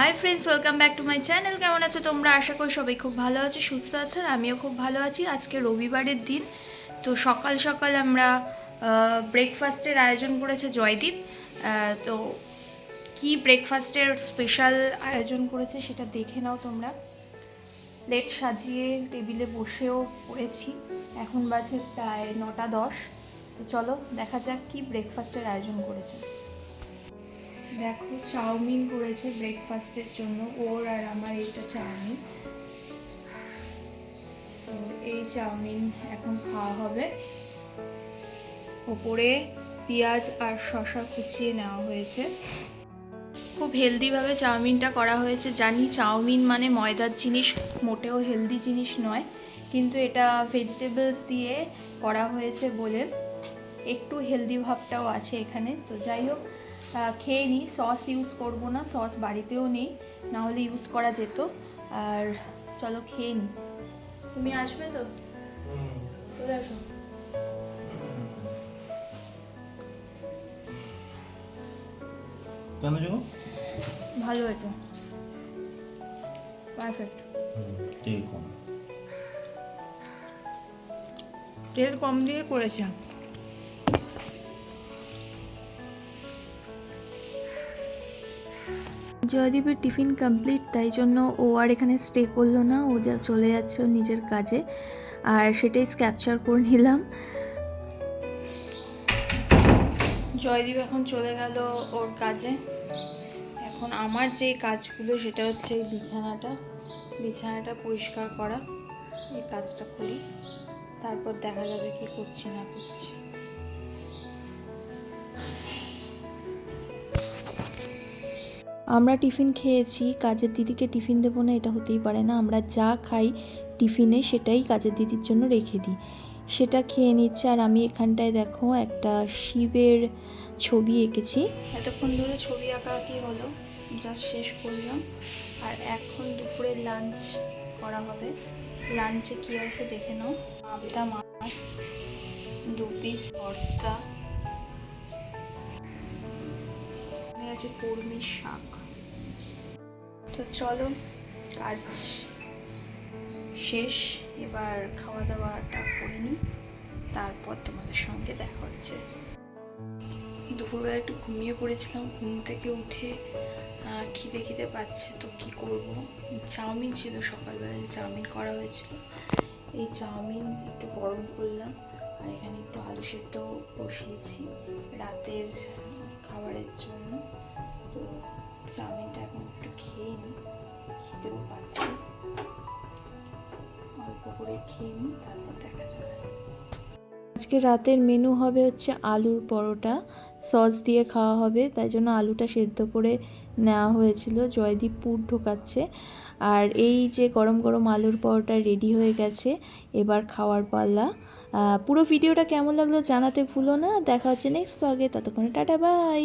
Hi friends welcome back to my channel কেমন আছো তোমরা? আশা করি সবাই খুব ভালো আছো, সুস্থ আছো আর আমিও খুব ভালো আছি। আজকে রবিবারের দিন, তো সকাল সকাল আমরা ব্রেকফাস্টের আয়োজন করেছে জয়দীপ। তো কি ব্রেকফাস্টের স্পেশাল আয়োজন করেছে সেটা দেখে নাও তোমরা। প্লেট সাজিয়ে টেবিলে বসেও পড়েছি এখন বাজে প্রায় নটা দশ। তো চলো দেখা যাক কি ব্রেকফাস্টের আয়োজন করেছে। দেখো, চাউমিন করেছে ব্রেকফাস্টের জন্য ওর আর আমার এইটা চাউমিন। তো এই চাউমিন এখন খাওয়া হবে। ওপরে পেঁয়াজ আর শসা কুচিয়ে নেওয়া হয়েছে। খুব হেলদিভাবে চাউমিনটা করা হয়েছে। জানি চাউমিন মানে ময়দার জিনিস, মোটেও হেলদি জিনিস নয়। কিন্তু এটা ভেজিটেবলস দিয়ে করা হয়েছে বলে। একটু হেলদি ভাবটাও আছে এখানে। তো যাই হোক খেয়ে নিই। সস ইউজ করব না সস বাড়িতেও নেই না হলে ইউজ করা যেত। আর চলো খেয়ে নিই। তুমি আসবে তো? চলে আসো। কেন যাব ভালো এটা। পারফেক্ট তেল কম। তেল কম দিয়ে করেছে জয়দীপের টিফিন কমপ্লিট, তাই জন্য ও আর এখানে স্টে করল না। ও যা চলে যাচ্ছে নিজের কাজে। আর সেটাই ক্যাপচার করে নিলাম। জয়দীপ এখন চলে গেল ওর কাজে। এখন আমার যে কাজগুলো, সেটা হচ্ছে এই বিছানাটা। বিছানাটা পরিষ্কার করা। এই কাজটা করি। তারপর দেখা যাবে কি করছি না করছি। আমরা টিফিন খেয়েছি, কাজের দিদিকে টিফিন দেবো না, এটা হতেই পারে না। আমরা যা খাই টিফিনে সেটাই কাজের দিদির জন্য রেখে দিই। সেটা খেয়ে নিচ্ছে আর আমি এখানটায় দেখো একটা শিবের ছবি এঁকেছি। এতক্ষণ ধরে ছবি আঁকা কি হলো জাস্ট শেষ করলাম। আর এখন দুপুরে লাঞ্চ করা হবে। লাঞ্চে কি আছে দেখে নাও। পাবদা মাছ দু পিস ভর্তা। আছে কর্মী শাক। তো চলো কাজ শেষ, এবার খাওয়া দাওয়াটা করে নিই, তারপর তোমাদের সঙ্গে দেখা হচ্ছে। দুপুরবেলা একটু ঘুমিয়ে পড়েছিলাম, ঘুম থেকে উঠে খিদে খিদে পাচ্ছে, তো কি করব? চাউমিন ছিল সকালবেলায়, চাউমিন করা হয়েছিল। এই চাউমিন একটু গরম করলাম, আর এখানে একটু আলু সেদ্ধ বসিয়েছি, রাতের খাবারের জন্য। তো চাউমিনটা এখন একটু খেয়ে নিই। খিদেও পাচ্ছে। অল্প করে খেয়ে নিই, তারপর দেখা যাবে। আজকে রাতের মেনু হবে হচ্ছে আলুর পরোটা। সস দিয়ে খাওয়া হবে, তাই জন্য আলুটা সেদ্ধ করে নেওয়া হয়েছিল। জয়দীপ পুর ঢোকাচ্ছে। আর এই যে গরম গরম আলুর পরোটা রেডি হয়ে গেছে, এবার খাওয়ার পাল্লা পুরো ভিডিওটা কেমন লাগল জানাতে ভুলো না। দেখা হচ্ছে নেক্সট ব্লগে ততক্ষণে টাটা বাই